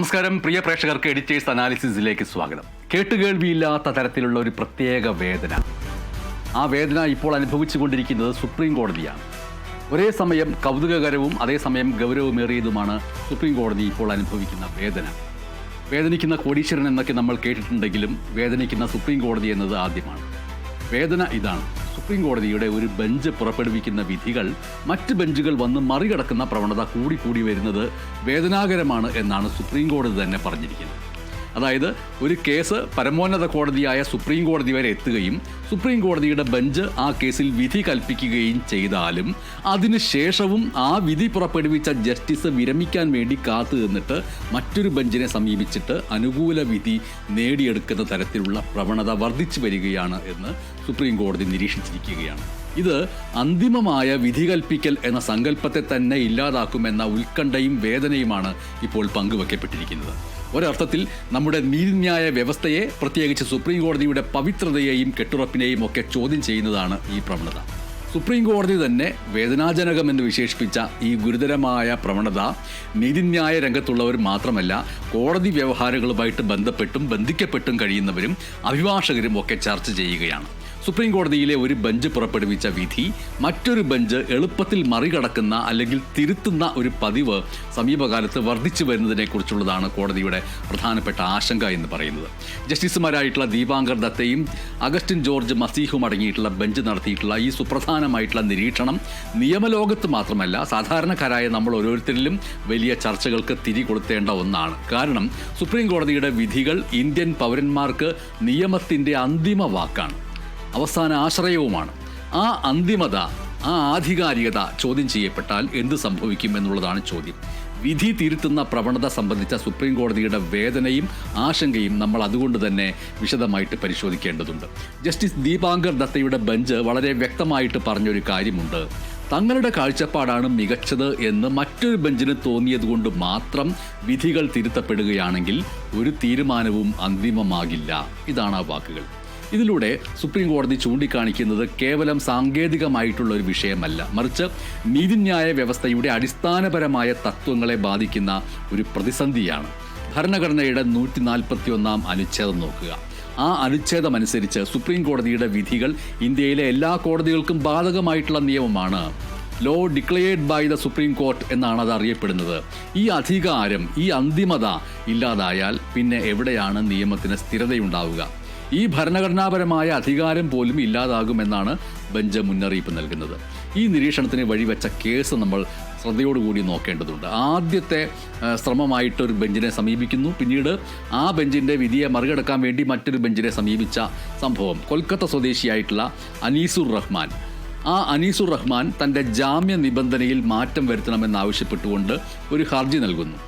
നമസ്കാരം. പ്രിയ പ്രേക്ഷകർക്ക് എഡിറ്റേഴ്സ് അനാലിസിസിലേക്ക് സ്വാഗതം. കേട്ടുകേൾവിയില്ലാത്ത തരത്തിലുള്ള ഒരു പ്രത്യേക വേദന. ആ വേദന ഇപ്പോൾ അനുഭവിച്ചുകൊണ്ടിരിക്കുന്നത് സുപ്രീം കോടതിയാണ് ഒരേ സമയം കൗതുകകരവും അതേസമയം ഗൗരവമേറിയതുമാണ് സുപ്രീം കോടതി ഇപ്പോൾ അനുഭവിക്കുന്ന വേദന. വേദനിക്കുന്ന കോടീശ്വരൻ എന്നൊക്കെ നമ്മൾ കേട്ടിട്ടുണ്ടെങ്കിലും വേദനിക്കുന്ന സുപ്രീം കോടതി എന്നത് ആദ്യമാണ്. വേദന ഇതാണ്. സുപ്രീം കോടതിയുടെ ഒരു ബെഞ്ച് പുറപ്പെടുവിക്കുന്ന വിധികൾ മറ്റ് ബെഞ്ചുകൾ വന്ന് മറികടക്കുന്ന പ്രവണത കൂടി കൂടി വരുന്നത് വേദനാകരമാണ് എന്നാണ് സുപ്രീം കോടതി തന്നെ പറഞ്ഞിരിക്കുന്നത്. അതായത് ഒരു കേസ് പരമോന്നത കോടതിയായ സുപ്രീം കോടതി വരെ എത്തുകയും സുപ്രീം കോടതിയുടെ ബെഞ്ച് ആ കേസിൽ വിധി കൽപ്പിക്കുകയും ചെയ്താലും അതിനുശേഷവും ആ വിധി പുറപ്പെടുവിച്ച ജസ്റ്റിസ് വിരമിക്കാൻ വേണ്ടി കാത്തു നിന്നിട്ട് മറ്റൊരു ബെഞ്ചിനെ സമീപിച്ചിട്ട് അനുകൂല വിധി നേടിയെടുക്കുന്ന തരത്തിലുള്ള പ്രവണത വർദ്ധിച്ചു വരികയാണ് എന്ന് സുപ്രീം കോടതി നിരീക്ഷിച്ചിരിക്കുകയാണ്. ഇത് അന്തിമമായ വിധി കൽപ്പിക്കൽ എന്ന സങ്കല്പത്തെ തന്നെ ഇല്ലാതാക്കുമെന്ന ഉത്കണ്ഠയും വേദനയുമാണ് ഇപ്പോൾ പങ്കുവെക്കപ്പെട്ടിരിക്കുന്നത്. ഒരർത്ഥത്തിൽ നമ്മുടെ നീതിന്യായ വ്യവസ്ഥയെ പ്രത്യേകിച്ച് സുപ്രീം കോടതിയുടെ പവിത്രതയെയും കെട്ടുറപ്പിനെയും ഒക്കെ ചോദ്യം ചെയ്യുന്നതാണ് ഈ പ്രവണത. സുപ്രീം കോടതി തന്നെ വേദനാജനകമെന്ന് വിശേഷിപ്പിച്ച ഈ ഗുരുതരമായ പ്രവണത നീതിന്യായ രംഗത്തുള്ളവർ മാത്രമല്ല കോടതി വ്യവഹാരങ്ങളുമായിട്ട് ബന്ധപ്പെട്ടും ബന്ധിക്കപ്പെട്ടും കഴിയുന്നവരും അഭിഭാഷകരും ഒക്കെ ചർച്ച ചെയ്യുകയാണ്. സുപ്രീം കോടതിയിലെ ഒരു ബെഞ്ച് പുറപ്പെടുവിച്ച വിധി മറ്റൊരു ബെഞ്ച് എളുപ്പത്തിൽ മറികടക്കുന്ന അല്ലെങ്കിൽ തിരുത്തുന്ന ഒരു പതിവ് സമീപകാലത്ത് വർദ്ധിച്ചു വരുന്നതിനെക്കുറിച്ചുള്ളതാണ് കോടതിയുടെ പ്രധാനപ്പെട്ട ആശങ്ക എന്ന് പറയുന്നത്. ജസ്റ്റിസുമാരായിട്ടുള്ള ദീപാങ്കർ ദത്തയും അഗസ്റ്റിൻ ജോർജ് മസീഹും അടങ്ങിയിട്ടുള്ള ബെഞ്ച് നടത്തിയിട്ടുള്ള ഈ സുപ്രധാനമായിട്ടുള്ള നിരീക്ഷണം നിയമലോകത്ത് മാത്രമല്ല സാധാരണക്കാരായ നമ്മൾ ഓരോരുത്തരിലും വലിയ ചർച്ചകൾക്ക് തിരി കൊടുത്തേണ്ട ഒന്നാണ്. കാരണം സുപ്രീം കോടതിയുടെ വിധികൾ ഇന്ത്യൻ പൗരന്മാർക്ക് നിയമത്തിന്റെ അന്തിമ വാക്കാണ്. അവസാന ആശ്രയവുമാണ്. ആ അന്തിമത ആ ആധികാരികത ചോദ്യം ചെയ്യപ്പെട്ടാൽ എന്ത് സംഭവിക്കും എന്നുള്ളതാണ് ചോദ്യം. വിധി തിരുത്തുന്ന പ്രവണത സംബന്ധിച്ച സുപ്രീം കോടതിയുടെ വേദനയും ആശങ്കയും നമ്മൾ അതുകൊണ്ട് തന്നെ വിശദമായിട്ട് പരിശോധിക്കേണ്ടതുണ്ട്. ജസ്റ്റിസ് ദീപാങ്കർ ദത്തയുടെ ബെഞ്ച് വളരെ വ്യക്തമായിട്ട് പറഞ്ഞൊരു കാര്യമുണ്ട്. തങ്ങളുടെ കാഴ്ചപ്പാടാണ് മികച്ചത് എന്ന് മറ്റൊരു ബെഞ്ചിന് തോന്നിയതുകൊണ്ട് മാത്രം വിധികൾ തിരുത്തപ്പെടുകയാണെങ്കിൽ ഒരു തീരുമാനവും അന്തിമമാകില്ല. ഇതാണ് ആ വാക്കുകൾ. ഇതിലൂടെ സുപ്രീം കോടതി ചൂണ്ടിക്കാണിക്കുന്നത് കേവലം സാങ്കേതികമായിട്ടുള്ള ഒരു വിഷയമല്ല. മറിച്ച് നീതിന്യായ വ്യവസ്ഥയുടെ അടിസ്ഥാനപരമായ തത്വങ്ങളെ ബാധിക്കുന്ന ഒരു പ്രതിസന്ധിയാണ്. ഭരണഘടനയുടെ നൂറ്റി നാൽപ്പത്തി ഒന്നാം അനുച്ഛേദം നോക്കുക. ആ അനുച്ഛേദമനുസരിച്ച് സുപ്രീം കോടതിയുടെ വിധികൾ ഇന്ത്യയിലെ എല്ലാ കോടതികൾക്കും ബാധകമായിട്ടുള്ള നിയമമാണ്. Law declared by the supreme court എന്നാണ് അത് അറിയപ്പെടുന്നത്. ഈ അധികാരം ഈ അന്തിമത ഇല്ലാതായാൽ പിന്നെ എവിടെയാണ് നിയമത്തിന് സ്ഥിരതയുണ്ടാവുക? ഈ ഭരണഘടനാപരമായ അധികാരം പോലും ഇല്ലാതാകുമെന്നാണ് ബെഞ്ച് മുന്നറിയിപ്പ് നൽകുന്നത്. ഈ നിരീക്ഷണത്തിന് വഴിവെച്ച കേസ് നമ്മൾ ശ്രദ്ധയോടുകൂടി നോക്കേണ്ടതുണ്ട്. ആദ്യത്തെ ശ്രമമായിട്ട് ഒരു ബെഞ്ചിനെ സമീപിക്കുന്നു. പിന്നീട് ആ ബെഞ്ചിന്റെ വിധിയെ മറികടക്കാൻ വേണ്ടി മറ്റൊരു ബെഞ്ചിനെ സമീപിച്ച സംഭവം. കൊൽക്കത്ത സ്വദേശിയായിട്ടുള്ള അനീസുർ റഹ്മാൻ. ആ അനീസുർ റഹ്മാൻ തന്റെ ജാമ്യ നിബന്ധനയിൽ മാറ്റം വരുത്തണമെന്നാവശ്യപ്പെട്ടുകൊണ്ട് ഒരു ഹർജി നൽകുന്നു.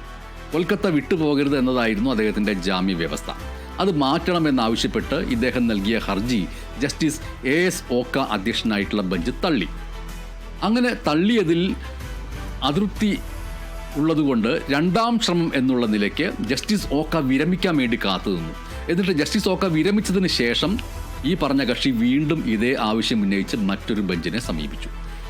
കൊൽക്കത്ത വിട്ടുപോകരുത് എന്നതായിരുന്നു അദ്ദേഹത്തിന്റെ ജാമ്യ വ്യവസ്ഥ. അത് മാറ്റണമെന്നാവശ്യപ്പെട്ട് ഇദ്ദേഹം നൽകിയ ഹർജി ജസ്റ്റിസ് എ എസ് ഓക്ക അധ്യക്ഷനായിട്ടുള്ള ബെഞ്ച് തള്ളി. അങ്ങനെ തള്ളിയതിൽ അതൃപ്തി ഉള്ളതുകൊണ്ട് രണ്ടാം ശ്രമം എന്നുള്ള നിലയ്ക്ക് ജസ്റ്റിസ് ഓക്ക വിരമിക്കാൻ വേണ്ടി കാത്തു നിന്നു. എന്നിട്ട് ജസ്റ്റിസ് ഓക്ക വിരമിച്ചതിന് ശേഷം ഈ പറഞ്ഞ കക്ഷി വീണ്ടും ഇതേ ആവശ്യം ഉന്നയിച്ച് മറ്റൊരു ബെഞ്ചിനെ സമീപിച്ചു.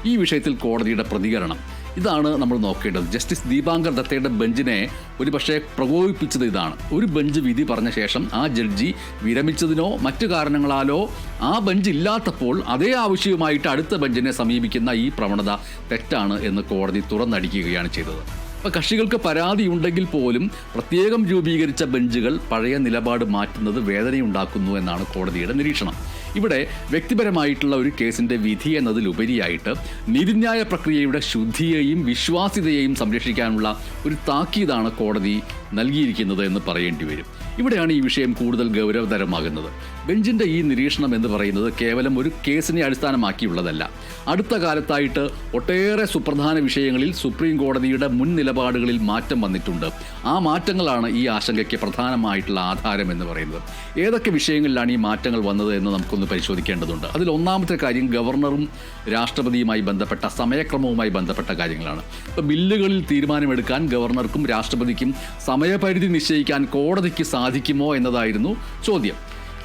ഈ വിഷയത്തിൽ കോടതിയുടെ പ്രതികരണം ഇതാണ് നമ്മൾ നോക്കേണ്ടത്. ജസ്റ്റിസ് ദീപാങ്കർ ദത്തയുടെ ബെഞ്ചിനെ ഒരുപക്ഷെ പ്രകോപിപ്പിച്ചത് ഇതാണ്. ഒരു ബെഞ്ച് വിധി പറഞ്ഞ ശേഷം ആ ജഡ്ജി വിരമിച്ചതിനോ മറ്റു കാരണങ്ങളാലോ ആ ബെഞ്ച് ഇല്ലാത്തപ്പോൾ അതേ ആവശ്യവുമായിട്ട് അടുത്ത ബെഞ്ചിനെ സമീപിക്കുന്ന ഈ പ്രവണത തെറ്റാണ് എന്ന് കോടതി തുറന്നടിക്കുകയാണ് ചെയ്തത്. അപ്പോൾ കക്ഷികൾക്ക് പരാതി ഉണ്ടെങ്കിൽ പോലും പ്രത്യേകം രൂപീകരിച്ച ബെഞ്ചുകൾ പഴയ നിലപാട് മാറ്റുന്നത് വേദനയുണ്ടാക്കുന്നു എന്നാണ് കോടതിയുടെ നിരീക്ഷണം. ഇവിടെ വ്യക്തിപരമായിട്ടുള്ള ഒരു കേസിന്റെ വിധി എന്നതിലുപരിയായിട്ട് നീതിന്യായ പ്രക്രിയയുടെ ശുദ്ധിയെയും വിശ്വാസ്യതയെയും സംരക്ഷിക്കാനുള്ള ഒരു താക്കീതാണ് കോടതി നൽകിയിരിക്കുന്നത് എന്ന് പറയേണ്ടി വരും. ഇവിടെയാണ് ഈ വിഷയം കൂടുതൽ ഗൗരവതരമാകുന്നത്. ബെഞ്ചിന്റെ ഈ നിരീക്ഷണം എന്ന് പറയുന്നത് കേവലം ഒരു കേസിനെ അടിസ്ഥാനമാക്കിയുള്ളതല്ല. അടുത്ത കാലത്തായിട്ട് ഒട്ടേറെ സുപ്രധാന വിഷയങ്ങളിൽ സുപ്രീം കോടതിയുടെ മുൻ നിലപാടുകളിൽ മാറ്റം വന്നിട്ടുണ്ട്. ആ മാറ്റങ്ങളാണ് ഈ ആശങ്കയ്ക്ക് പ്രധാനമായിട്ടുള്ള ആധാരം എന്ന് പറയുന്നത്. ഏതൊക്കെ വിഷയങ്ങളിലാണ് ഈ മാറ്റങ്ങൾ വന്നത് എന്ന് നമുക്കൊന്ന് പരിശോധിക്കേണ്ടതുണ്ട്. അതിൽ ഒന്നാമത്തെ കാര്യം ഗവർണറും രാഷ്ട്രപതിയുമായി ബന്ധപ്പെട്ട സമയക്രമവുമായി ബന്ധപ്പെട്ട കാര്യങ്ങളാണ്. ഇപ്പോൾ ബില്ലുകളിൽ തീരുമാനമെടുക്കാൻ ഗവർണർക്കും രാഷ്ട്രപതിക്കും സമയപരിധി നിശ്ചയിക്കാൻ കോടതിക്ക് സാധിക്കുമോ എന്നതായിരുന്നു ചോദ്യം.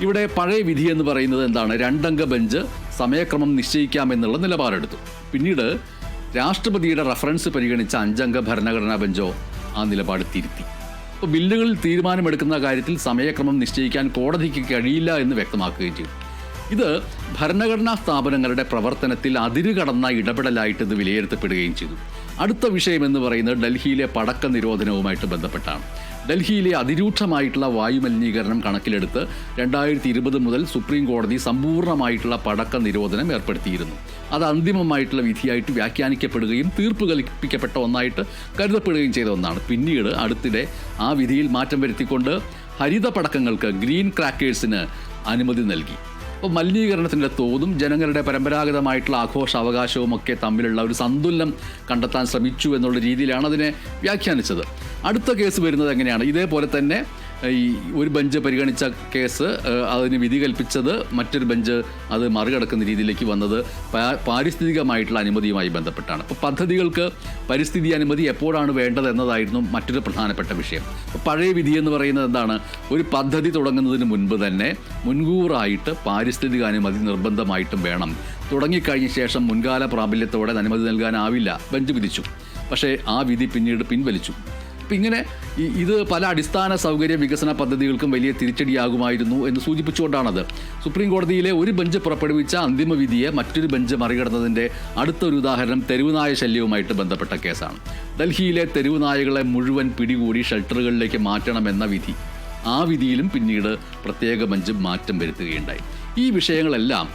ഇവിടെ പഴയ വിധി എന്ന് പറയുന്നത് എന്താണ്? രണ്ടംഗ ബെഞ്ച് സമയക്രമം നിശ്ചയിക്കാമെന്നുള്ള നിലപാടെടുത്തു. പിന്നീട് രാഷ്ട്രപതിയുടെ റഫറൻസ് പരിഗണിച്ച അഞ്ചംഗ ഭരണഘടനാ ബെഞ്ചോ ആ നിലപാട് തിരുത്തി. അപ്പോൾ ബില്ലുകളിൽ തീരുമാനമെടുക്കുന്ന കാര്യത്തിൽ സമയക്രമം നിശ്ചയിക്കാൻ കോടതിക്ക് കഴിയില്ല എന്ന് വ്യക്തമാക്കുകയും ചെയ്തു. ഇത് ഭരണഘടനാ സ്ഥാപനങ്ങളുടെ പ്രവർത്തനത്തിൽ അതിരുകടന്ന ഇടപെടലായിട്ട് ഇത് വിലയിരുത്തപ്പെടുകയും ചെയ്തു. അടുത്ത വിഷയം എന്ന് പറയുന്നത് ഡൽഹിയിലെ പടക്ക നിരോധനവുമായിട്ട് ബന്ധപ്പെട്ടാണ്. ഡൽഹിയിലെ അതിരൂക്ഷമായിട്ടുള്ള വായുമലിനീകരണം കണക്കിലെടുത്ത് രണ്ടായിരത്തി ഇരുപത് മുതൽ സുപ്രീം കോടതി സമ്പൂർണമായിട്ടുള്ള പടക്ക നിരോധനം ഏർപ്പെടുത്തിയിരുന്നു. അത് അന്തിമമായിട്ടുള്ള വിധിയായിട്ട് വ്യാഖ്യാനിക്കപ്പെടുകയും തീർപ്പ് കൽപ്പിക്കപ്പെട്ട ഒന്നായിട്ട് കരുതപ്പെടുകയും ചെയ്ത ഒന്നാണ്. പിന്നീട് അടുത്തിടെ ആ വിധിയിൽ മാറ്റം വരുത്തിക്കൊണ്ട് ഹരിത പടക്കങ്ങൾക്ക് ഗ്രീൻ ക്രാക്കേഴ്സിന് അനുമതി നൽകി. അപ്പോൾ മലിനീകരണത്തിന്റെ തോതും ജനങ്ങളുടെ പരമ്പരാഗതമായിട്ടുള്ള ആഘോഷ അവകാശവും ഒക്കെ തമ്മിലുള്ള ഒരു സന്തുലനം കണ്ടെത്താൻ ശ്രമിച്ചു എന്നുള്ള രീതിയിലാണ് അതിനെ വ്യാഖ്യാനിച്ചത്. അടുത്ത കേസ് വരുന്നത് എങ്ങനെയാണ്? ഇതേപോലെ തന്നെ ഈ ഒരു ബെഞ്ച് പരിഗണിച്ച കേസ് അതിന് വിധി കൽപ്പിച്ചത് മറ്റൊരു ബെഞ്ച് അത് മറികടക്കുന്ന രീതിയിലേക്ക് വന്നത് പാരിസ്ഥിതികമായിട്ടുള്ള അനുമതിയുമായി ബന്ധപ്പെട്ടാണ്. അപ്പോൾ പദ്ധതികൾക്ക് പരിസ്ഥിതി അനുമതി എപ്പോഴാണ് വേണ്ടത് എന്നതായിരുന്നു മറ്റൊരു പ്രധാനപ്പെട്ട വിഷയം. പഴയ വിധി എന്ന് പറയുന്നത് എന്താണ്? ഒരു പദ്ധതി തുടങ്ങുന്നതിന് മുൻപ് തന്നെ മുൻകൂറായിട്ട് പാരിസ്ഥിതിക അനുമതി നിർബന്ധമായിട്ടും വേണം. തുടങ്ങിക്കഴിഞ്ഞ ശേഷം മുൻകാല പ്രാബല്യത്തോടെ അനുമതി നൽകാനാവില്ല. ബെഞ്ച് വിധിച്ചു. പക്ഷേ ആ വിധി പിന്നീട് പിൻവലിച്ചു. അപ്പം ഇങ്ങനെ ഇത് പല അടിസ്ഥാന സൗകര്യ വികസന പദ്ധതികൾക്കും വലിയ തിരിച്ചടിയാകുമായിരുന്നു എന്ന് സൂചിപ്പിച്ചുകൊണ്ടാണത്. സുപ്രീം കോടതിയിലെ ഒരു ബെഞ്ച് പുറപ്പെടുവിച്ച അന്തിമ വിധിയെ മറ്റൊരു ബെഞ്ച് മറികടന്നതിന്റെ അടുത്തൊരു ഉദാഹരണം തെരുവുനായ ശല്യവുമായിട്ട് ബന്ധപ്പെട്ട കേസാണ്. ഡൽഹിയിലെ തെരുവുനായകളെ മുഴുവൻ പിടികൂടി ഷെൽട്ടറുകളിലേക്ക് മാറ്റണമെന്ന വിധി. ആ വിധിയിലും പിന്നീട് പ്രത്യേക ബെഞ്ച് മാറ്റം വരുത്തുകയുണ്ടായി. ഈ വിഷയങ്ങളെല്ലാം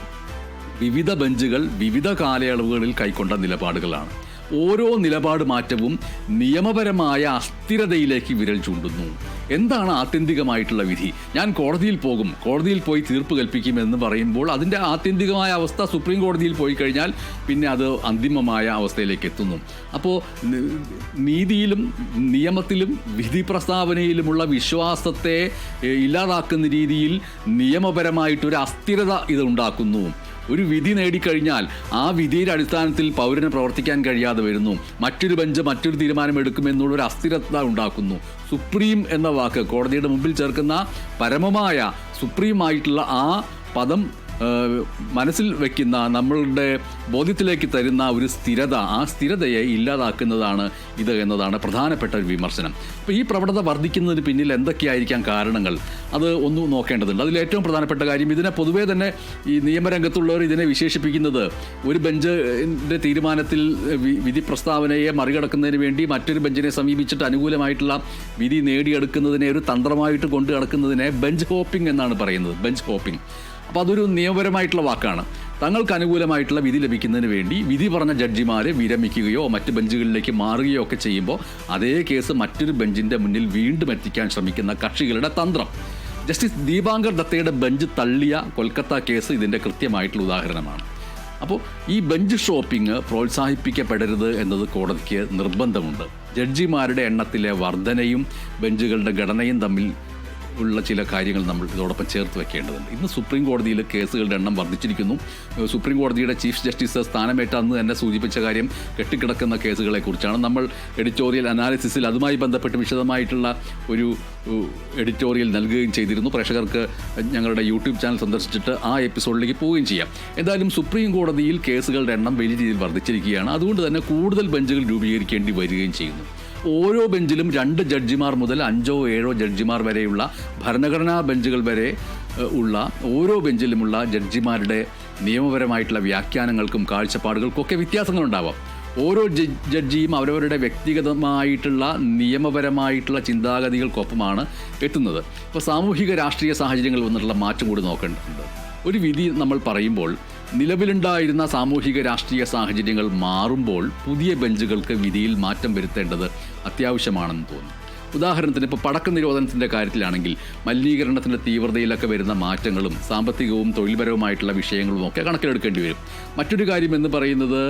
വിവിധ ബെഞ്ചുകൾ വിവിധ കാലയളവുകളിൽ കൈക്കൊണ്ട നിലപാടുകളാണ്. ഓരോ നിലപാട് മാറ്റവും നിയമപരമായ അസ്ഥിരതയിലേക്ക് വിരൽ ചൂണ്ടുന്നു. എന്താണ് ആത്യന്തികമായിട്ടുള്ള വിധി? ഞാൻ കോടതിയിൽ പോകും. കോടതിയിൽ പോയി തീർപ്പ് കൽപ്പിക്കും എന്ന് പറയുമ്പോൾ അതിന്റെ ആത്യന്തികമായ അവസ്ഥ സുപ്രീം കോടതിയിൽ പോയി കഴിഞ്ഞാൽ പിന്നെ അത് അന്തിമമായ അവസ്ഥയിലേക്ക് എത്തുന്നു. അപ്പോൾ നീതിയിലും നിയമത്തിലും വിധി പ്രസ്താവനയിലുമുള്ള വിശ്വാസത്തെ ഇല്ലാതാക്കുന്ന രീതിയിൽ നിയമപരമായിട്ടൊരു അസ്ഥിരത ഇത് ഉണ്ടാക്കുന്നു. ഒരു വിധി നേടിക്കഴിഞ്ഞാൽ ആ വിധിയുടെ അടിസ്ഥാനത്തിൽ പൗരന് പ്രവർത്തിക്കാൻ കഴിയാതെ വരുന്നു. മറ്റൊരു ബെഞ്ച് മറ്റൊരു തീരുമാനം എടുക്കുമെന്നുള്ള ഒരു അസ്ഥിരത ഉണ്ടാക്കുന്നു. സുപ്രീം എന്ന വാക്ക് കോടതിയുടെ മുമ്പിൽ ചേർക്കുന്ന പരമമായ സുപ്രീമായിട്ടുള്ള ആ പദം മനസ്സിൽ വെക്കുന്ന നമ്മളുടെ ബോധ്യത്തിലേക്ക് തരുന്ന ഒരു സ്ഥിരത ആ സ്ഥിരതയെ ഇല്ലാതാക്കുന്നതാണ് ഇത് എന്നതാണ് പ്രധാനപ്പെട്ട ഒരു വിമർശനം. അപ്പോൾ ഈ പ്രവണത വർദ്ധിക്കുന്നതിന് പിന്നിൽ എന്തൊക്കെയായിരിക്കാം കാരണങ്ങൾ? അത് ഒന്ന് നോക്കേണ്ടതുണ്ട്. അതിൽ ഏറ്റവും പ്രധാനപ്പെട്ട കാര്യം ഇതിനെ പൊതുവേ തന്നെ ഈ നിയമരംഗത്തുള്ളവർ ഇതിനെ വിശേഷിപ്പിക്കുന്നത് ഒരു ബെഞ്ചിന്റെ തീരുമാനത്തിൽ വിധി പ്രസ്താവനയെ മറികടക്കുന്നതിന് വേണ്ടി മറ്റൊരു ബെഞ്ചിനെ സമീപിച്ചിട്ട് അനുകൂലമായിട്ടുള്ള വിധി നേടിയെടുക്കുന്നതിനെ ഒരു തന്ത്രമായിട്ട് കൊണ്ടു നടക്കുന്നതിനെ ബെഞ്ച് ഹോപ്പിംഗ് എന്നാണ് പറയുന്നത്. ബെഞ്ച് ഹോപ്പിംഗ് അപ്പോൾ അതൊരു നിയമപരമായിട്ടുള്ള വാക്കാണ്. തങ്ങൾക്ക് അനുകൂലമായിട്ടുള്ള വിധി ലഭിക്കുന്നതിന് വേണ്ടി വിധി പറഞ്ഞ ജഡ്ജിമാരെ വിരമിക്കുകയോ മറ്റ് ബെഞ്ചുകളിലേക്ക് മാറുകയോ ഒക്കെ ചെയ്യുമ്പോൾ അതേ കേസ് മറ്റൊരു ബെഞ്ചിന്റെ മുന്നിൽ വീണ്ടും എത്തിക്കാൻ ശ്രമിക്കുന്ന കക്ഷികളുടെ തന്ത്രം. ജസ്റ്റിസ് ദീപാങ്കർ ദത്തയുടെ ബെഞ്ച് തള്ളിയ കൊൽക്കത്ത കേസ് ഇതിന്റെ കൃത്യമായിട്ടുള്ള ഉദാഹരണമാണ്. അപ്പോൾ ഈ ബെഞ്ച് ഷോപ്പിംഗ് പ്രോത്സാഹിപ്പിക്കപ്പെടരുത് എന്നത് കോടതിക്ക് നിർബന്ധമുണ്ട്. ജഡ്ജിമാരുടെ എണ്ണത്തിലെ വർധനയും ബെഞ്ചുകളുടെ ഘടനയും തമ്മിൽ ഉള്ള ചില കാര്യങ്ങൾ നമ്മൾ ഇതോടൊപ്പം ചേർത്ത് വെക്കേണ്ടതുണ്ട്. ഇന്ന് സുപ്രീം കോടതിയിൽ കേസുകളുടെ എണ്ണം വർദ്ധിച്ചിരിക്കുന്നു. സുപ്രീം കോടതിയുടെ ചീഫ് ജസ്റ്റിസ് സ്ഥാനമേറ്റ അന്ന് തന്നെ സൂചിപ്പിച്ച കാര്യം കെട്ടിക്കിടക്കുന്ന കേസുകളെക്കുറിച്ചാണ്. നമ്മൾ എഡിറ്റോറിയൽ അനാലിസിസിൽ അതുമായി ബന്ധപ്പെട്ട് വിശദമായിട്ടുള്ള ഒരു എഡിറ്റോറിയൽ നൽകുകയും ചെയ്തിരുന്നു. പ്രേക്ഷകർക്ക് ഞങ്ങളുടെ യൂട്യൂബ് ചാനൽ സന്ദർശിച്ചിട്ട് ആ എപ്പിസോഡിലേക്ക് പോവുകയും ചെയ്യാം. എന്തായാലും സുപ്രീം കോടതിയിൽ കേസുകളുടെ എണ്ണം വലിയ രീതിയിൽ വർദ്ധിച്ചിരിക്കുകയാണ്. അതുകൊണ്ട് തന്നെ കൂടുതൽ ബെഞ്ചുകൾ രൂപീകരിക്കേണ്ടി വരികയും ചെയ്യുന്നു. ഓരോ ബെഞ്ചിലും രണ്ട് ജഡ്ജിമാർ മുതൽ അഞ്ചോ ഏഴോ ജഡ്ജിമാർ വരെയുള്ള ഭരണഘടനാ ബെഞ്ചുകൾ വരെ ഉള്ള ഓരോ ബെഞ്ചിലുമുള്ള ജഡ്ജിമാരുടെ നിയമപരമായിട്ടുള്ള വ്യാഖ്യാനങ്ങൾക്കും കാഴ്ചപ്പാടുകൾക്കൊക്കെ വ്യത്യാസങ്ങളുണ്ടാവാം. ഓരോ ജഡ്ജിയും അവരവരുടെ വ്യക്തിഗതമായിട്ടുള്ള നിയമപരമായിട്ടുള്ള ചിന്താഗതികൾക്കൊപ്പമാണ് എത്തുന്നത്. ഇപ്പോൾ സാമൂഹിക രാഷ്ട്രീയ സാഹചര്യങ്ങൾ വന്നിട്ടുള്ള മാറ്റം കൂടി നോക്കേണ്ടതുണ്ട്. ഒരു വിധി നമ്മൾ പറയുമ്പോൾ നിലവിലുണ്ടായിരുന്ന സാമൂഹിക രാഷ്ട്രീയ സാഹചര്യങ്ങൾ മാറുമ്പോൾ പുതിയ ബെഞ്ചുകൾക്ക് വിധിയിൽ മാറ്റം വരുത്തേണ്ടത് അത്യാവശ്യമാണെന്ന് തോന്നുന്നു ഉദാഹരണത്തിന് ഇപ്പോൾ പടക്ക നിരോധനത്തിന്റെ കാര്യത്തിലാണെങ്കിൽ മലിനീകരണത്തിന്റെ തീവ്രതയിലൊക്കെ വരുന്ന മാറ്റങ്ങളും സാമ്പത്തികവും തൊഴിൽപരവുമായിട്ടുള്ള വിഷയങ്ങളും ഒക്കെ കണക്കിലെടുക്കേണ്ടി വരും. മറ്റൊരു കാര്യം എന്ന് പറയുന്നത്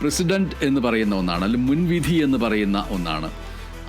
പ്രസിഡന്റ് എന്ന് പറയുന്ന ഒന്നാണ് അല്ലെങ്കിൽ മുൻവിധി എന്ന് പറയുന്ന ഒന്നാണ്.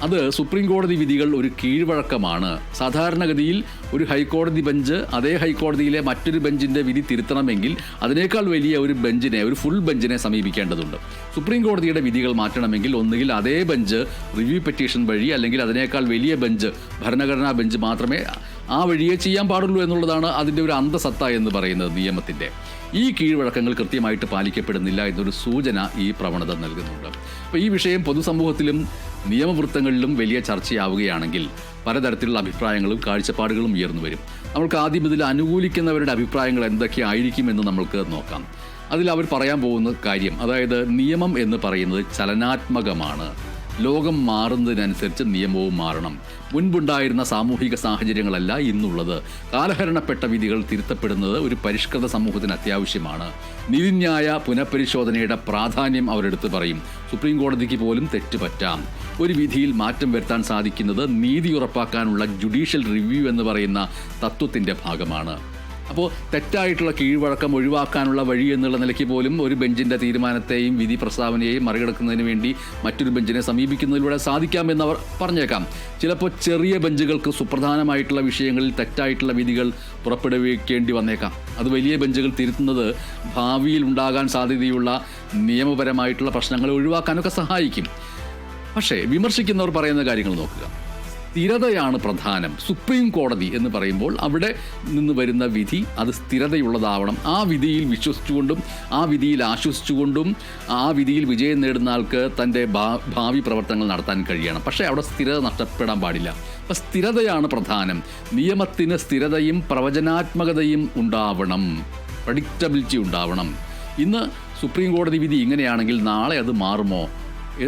അത് സുപ്രീം കോടതി വിധികൾ ഒരു കീഴ്വഴക്കമാണ്. സാധാരണഗതിയിൽ ഒരു ഹൈക്കോടതി ബെഞ്ച് അതേ ഹൈക്കോടതിയിലെ മറ്റൊരു ബെഞ്ചിന്റെ വിധി തിരുത്തണമെങ്കിൽ അതിനേക്കാൾ വലിയ ഒരു ബെഞ്ചിനെ ഒരു ഫുൾ ബെഞ്ചിനെ സമീപിക്കേണ്ടതുണ്ട്. സുപ്രീം കോടതിയുടെ വിധികൾ മാറ്റണമെങ്കിൽ ഒന്നുകിൽ അതേ ബെഞ്ച് റിവ്യൂ പെറ്റീഷൻ വഴി അല്ലെങ്കിൽ അതിനേക്കാൾ വലിയ ബെഞ്ച് ഭരണഘടനാ ബെഞ്ച് മാത്രമേ ആ വഴിയേ ചെയ്യാൻ പാടുള്ളൂ എന്നുള്ളതാണ് അതിന്റെ ഒരു അന്തസത്ത എന്ന് പറയുന്നത് നിയമത്തിന്റെ. ഈ കീഴ്വഴക്കങ്ങൾ കൃത്യമായിട്ട് പാലിക്കപ്പെടുന്നില്ല എന്നൊരു സൂചന ഈ പ്രവണത നൽകുന്നുണ്ട്. അപ്പോൾ ഈ വിഷയം പൊതുസമൂഹത്തിലും നിയമവൃത്തങ്ങളിലും വലിയ ചർച്ചയാവുകയാണെങ്കിൽ പലതരത്തിലുള്ള അഭിപ്രായങ്ങളും കാഴ്ചപ്പാടുകളും ഉയർന്നു വരും. നമ്മൾക്ക് ആദ്യം ഇതിൽ അനുകൂലിക്കുന്നവരുടെ അഭിപ്രായങ്ങൾ എന്തൊക്കെയായിരിക്കുമെന്ന് നമ്മൾക്ക് നോക്കാം. അതിൽ അവർ പറയാൻ പോകുന്ന കാര്യം അതായത് നിയമം എന്ന് പറയുന്നത് ചലനാത്മകമാണ്. ലോകം മാറുന്നതിനനുസരിച്ച് നിയമവും മാറണം. മുൻപുണ്ടായിരുന്ന സാമൂഹിക സാഹചര്യങ്ങളല്ല ഇന്നുള്ളത്. കാലഹരണപ്പെട്ട വിധികൾ തിരുത്തപ്പെടുന്നത് ഒരു പരിഷ്കൃത സമൂഹത്തിന് അത്യാവശ്യമാണ്. നീതിന്യായ പുനഃപരിശോധനയുടെ പ്രാധാന്യം അവരെടുത്ത് പറയും. സുപ്രീം കോടതിക്ക് പോലും തെറ്റ് പറ്റാം. ഒരു വിധിയിൽ മാറ്റം വരുത്താൻ സാധിക്കുന്നത് നീതി ഉറപ്പാക്കാനുള്ള ജുഡീഷ്യൽ റിവ്യൂ എന്ന് പറയുന്ന തത്വത്തിന്റെ ഭാഗമാണ്. അപ്പോൾ തെറ്റായിട്ടുള്ള കീഴ്വഴക്കം ഒഴിവാക്കാനുള്ള വഴി എന്നുള്ള നിലയ്ക്ക് പോലും ഒരു ബെഞ്ചിന്റെ തീരുമാനത്തെയും വിധി പ്രസ്താവനയെയും മറികടക്കുന്നതിന് വേണ്ടി മറ്റൊരു ബെഞ്ചിനെ സമീപിക്കുന്നതിലൂടെ സാധിക്കാമെന്ന് അവർ പറഞ്ഞേക്കാം. ചിലപ്പോൾ ചെറിയ ബെഞ്ചുകൾക്ക് സുപ്രധാനമായിട്ടുള്ള വിഷയങ്ങളിൽ തെറ്റായിട്ടുള്ള വിധികൾ പുറപ്പെടുവിക്കേണ്ടി വന്നേക്കാം. അത് വലിയ ബെഞ്ചുകൾ തിരുത്തുന്നത് ഭാവിയിൽ ഉണ്ടാകാൻ സാധ്യതയുള്ള നിയമപരമായിട്ടുള്ള പ്രശ്നങ്ങൾ ഒഴിവാക്കാനൊക്കെ സഹായിക്കും. പക്ഷേ വിമർശിക്കുന്നവർ പറയുന്ന കാര്യങ്ങൾ നോക്കുക. സ്ഥിരതയാണ് പ്രധാനം. സുപ്രീം കോടതി എന്ന് പറയുമ്പോൾ അവിടെ നിന്ന് വരുന്ന വിധി അത് സ്ഥിരതയുള്ളതാവണം. ആ വിധിയിൽ വിശ്വസിച്ചുകൊണ്ടും ആ വിധിയിൽ ആശ്വസിച്ചുകൊണ്ടും ആ വിധിയിൽ വിജയം നേടുന്ന ആൾക്ക് തന്റെ ഭാവി പ്രവർത്തനങ്ങൾ നടത്താൻ കഴിയണം. പക്ഷേ അവിടെ സ്ഥിരത നഷ്ടപ്പെടാൻ പാടില്ല. അപ്പം സ്ഥിരതയാണ് പ്രധാനം. നിയമത്തിന് സ്ഥിരതയും പ്രവചനാത്മകതയും ഉണ്ടാവണം. പ്രഡിക്റ്റബിലിറ്റി ഉണ്ടാവണം. ഇന്ന് സുപ്രീം കോടതി വിധി ഇങ്ങനെയാണെങ്കിൽ നാളെ അത് മാറുമോ?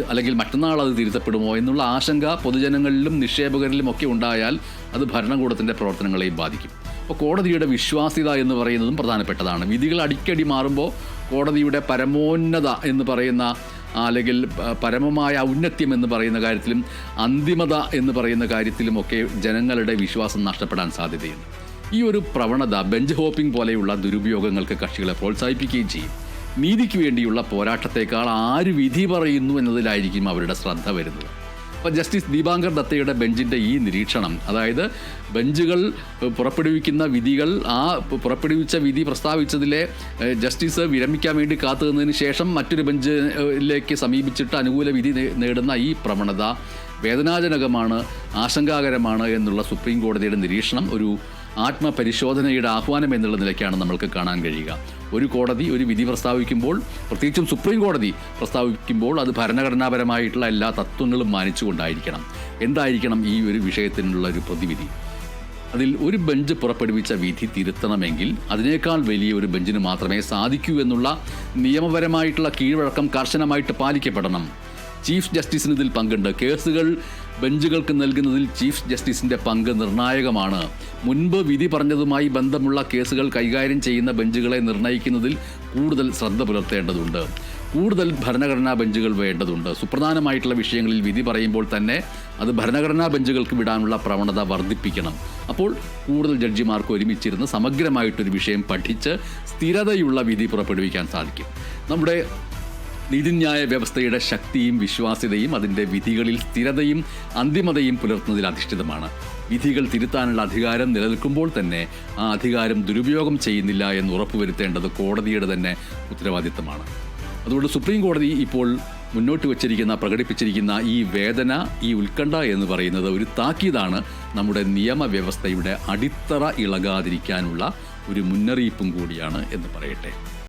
അല്ലെങ്കിൽ മറ്റന്നാൾ അത് തിരുത്തപ്പെടുമോ എന്നുള്ള ആശങ്ക പൊതുജനങ്ങളിലും നിക്ഷേപകരിലും ഒക്കെ ഉണ്ടായാൽ അത് ഭരണകൂടത്തിന്റെ പ്രവർത്തനങ്ങളെയും ബാധിക്കും. അപ്പോൾ കോടതിയുടെ വിശ്വാസ്യത എന്ന് പറയുന്നതും പ്രധാനപ്പെട്ടതാണ്. വിധികൾ അടിക്കടി മാറുമ്പോൾ കോടതിയുടെ പരമോന്നത എന്ന് പറയുന്ന അല്ലെങ്കിൽ പരമമായ ഔന്നത്യം എന്ന് പറയുന്ന കാര്യത്തിലും അന്തിമത എന്ന് പറയുന്ന കാര്യത്തിലുമൊക്കെ ജനങ്ങളുടെ വിശ്വാസം നഷ്ടപ്പെടാൻ സാധ്യതയുണ്ട്. ഈ ഒരു പ്രവണത ബെഞ്ച് ഹോപ്പിംഗ് പോലെയുള്ള ദുരുപയോഗങ്ങൾക്ക് കക്ഷികളെ പ്രോത്സാഹിപ്പിക്കുകയും ചെയ്യും. നീതിക്ക് വേണ്ടിയുള്ള പോരാട്ടത്തെക്കാൾ ആര് വിധി പറയുന്നു എന്നതിലായിരിക്കും അവരുടെ ശ്രദ്ധ വരുന്നത്. അപ്പോൾ ജസ്റ്റിസ് ദീപാങ്കർ ദത്തയുടെ ബെഞ്ചിന്റെ ഈ നിരീക്ഷണം അതായത് ബെഞ്ചുകൾ പുറപ്പെടുവിക്കുന്ന വിധികൾ ആ പുറപ്പെടുവിച്ച വിധി പ്രസ്താവിച്ചതിലെ ജസ്റ്റിസ് വിരമിക്കാൻ വേണ്ടി കാത്തുനിന്നതിന് ശേഷം മറ്റൊരു ബെഞ്ചിലേക്ക് സമീപിച്ചിട്ട് അനുകൂല വിധി നേടുന്ന ഈ പ്രവണത വേദനാജനകമാണ് ആശങ്കാകരമാണ് എന്നുള്ള സുപ്രീം കോടതിയുടെ നിരീക്ഷണം ഒരു ആത്മപരിശോധനയുടെ ആഹ്വാനം എന്നുള്ള നിലയ്ക്കാണ് നമ്മൾക്ക് കാണാൻ കഴിയുക. ഒരു കോടതി ഒരു വിധി പ്രസ്താവിക്കുമ്പോൾ പ്രത്യേകിച്ചും സുപ്രീം കോടതി പ്രസ്താവിക്കുമ്പോൾ അത് ഭരണഘടനാപരമായിട്ടുള്ള എല്ലാ തത്വങ്ങളും മാനിച്ചുകൊണ്ടായിരിക്കണം. എന്തായിരിക്കണം ഈ ഒരു വിഷയത്തിനുള്ള ഒരു പ്രതിവിധി? അതിൽ ഒരു ബെഞ്ച് പുറപ്പെടുവിച്ച വിധി തിരുത്തണമെങ്കിൽ അതിനേക്കാൾ വലിയ ഒരു ബെഞ്ചിന് മാത്രമേ സാധിക്കൂ എന്നുള്ള നിയമപരമായിട്ടുള്ള കീഴ്വഴക്കം കർശനമായിട്ട് പാലിക്കപ്പെടണം. ചീഫ് ജസ്റ്റിസിന് ഇതിൽ പങ്കുണ്ട്. കേസുകൾ ബെഞ്ചുകൾക്ക് നൽകുന്നതിൽ ചീഫ് ജസ്റ്റിസിന്റെ പങ്ക് നിർണായകമാണ്. മുൻപ് വിധി പറഞ്ഞതുമായി ബന്ധമുള്ള കേസുകൾ കൈകാര്യം ചെയ്യുന്ന ബെഞ്ചുകളെ നിർണയിക്കുന്നതിൽ കൂടുതൽ ശ്രദ്ധ പുലർത്തേണ്ടതുണ്ട്. കൂടുതൽ ഭരണഘടനാ ബെഞ്ചുകൾ വേണ്ടതുണ്ട്. സുപ്രധാനമായിട്ടുള്ള വിഷയങ്ങളിൽ വിധി പറയുമ്പോൾ തന്നെ അത് ഭരണഘടനാ ബെഞ്ചുകൾക്ക് വിടാനുള്ള പ്രവണത വർദ്ധിപ്പിക്കണം. അപ്പോൾ കൂടുതൽ ജഡ്ജിമാർക്ക് ഒരുമിച്ചിരുന്ന് സമഗ്രമായിട്ടൊരു വിഷയം പഠിച്ച് സ്ഥിരതയുള്ള വിധി പുറപ്പെടുവിക്കാൻ സാധിക്കും. നമ്മുടെ നീതിന്യായ വ്യവസ്ഥയുടെ ശക്തിയും വിശ്വാസ്യതയും അതിന്റെ വിധികളിൽ സ്ഥിരതയും അന്തിമതയും പുലർത്തുന്നതിൽ അധിഷ്ഠിതമാണ്. വിധികൾ തിരുത്താനുള്ള അധികാരം നിലനിൽക്കുമ്പോൾ തന്നെ ആ അധികാരം ദുരുപയോഗം ചെയ്യുന്നില്ല എന്ന് ഉറപ്പുവരുത്തേണ്ടത് കോടതിയുടെ തന്നെ ഉത്തരവാദിത്തമാണ്. അതുകൊണ്ട് സുപ്രീം കോടതി ഇപ്പോൾ മുന്നോട്ട് വച്ചിരിക്കുന്ന പ്രകടിപ്പിച്ചിരിക്കുന്ന ഈ വേദന ഈ ഉത്കണ്ഠ എന്ന് പറയുന്നത് ഒരു താക്കീതാണ് നമ്മുടെ നിയമവ്യവസ്ഥയുടെ അടിത്തറ ഇളകാതിരിക്കാനുള്ള ഒരു മുന്നറിയിപ്പും കൂടിയാണ് എന്ന് പറയട്ടെ.